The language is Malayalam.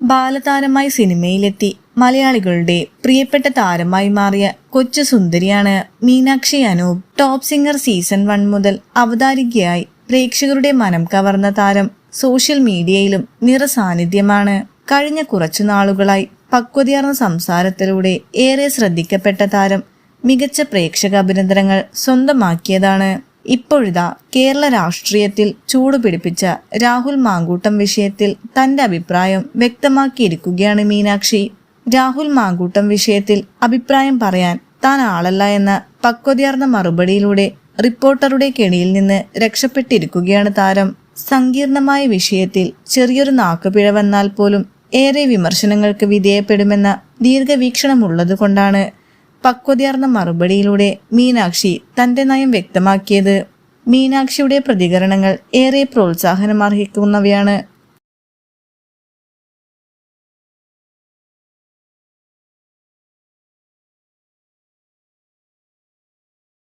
ബാലതാരമായി സിനിമയിലെത്തി. മലയാളികളുടെ പ്രിയപ്പെട്ട താരമായി മാറിയ കൊച്ചു സുന്ദരിയാണ് Meenakshi Anoop. Top singer season one മുതൽ അവതാരികയായി പ്രേക്ഷകരുടെ മനം കവർന്ന താരം സോഷ്യൽ മീഡിയയിലും നിറസാന്നിധ്യമാണ്. കഴിഞ്ഞ കുറച്ചു നാളുകളായി പക്വതയാർന്ന സംസാരത്തിലൂടെ ഏറെ ശ്രദ്ധിക്കപ്പെട്ട താരം മികച്ച പ്രേക്ഷക അഭിനന്ദനങ്ങൾ സ്വന്തമാക്കിയതാണ്. ഇപ്പോഴിതാ കേരള രാഷ്ട്രീയത്തിൽ ചൂടുപിടിപ്പിച്ച രാഹുൽ മാങ്കൂട്ടം വിഷയത്തിൽ തന്റെ അഭിപ്രായം വ്യക്തമാക്കിയിരിക്കുകയാണ് മീനാക്ഷി. രാഹുൽ മാങ്കൂട്ടം വിഷയത്തിൽ അഭിപ്രായം പറയാൻ താൻ ആളല്ല എന്ന പക്വതയാർന്ന മറുപടിയിലൂടെ റിപ്പോർട്ടറുടെ കെണിയിൽ നിന്ന് രക്ഷപ്പെട്ടിരിക്കുകയാണ് താരം. സങ്കീർണമായ വിഷയത്തിൽ ചെറിയൊരു നാക്കുപിഴ വന്നാൽ പോലും ഏറെ വിമർശനങ്ങൾക്ക് വിധേയപ്പെടുമെന്ന ദീർഘവീക്ഷണമുള്ളതുകൊണ്ടാണ് പക്വതയാർന്ന മറുപടിയിലൂടെ മീനാക്ഷി തന്റെ നയം വ്യക്തമാക്കിയത്. മീനാക്ഷിയുടെ പ്രതികരണങ്ങൾ ഏറെ പ്രോത്സാഹനം അർഹിക്കുന്നവയാണ്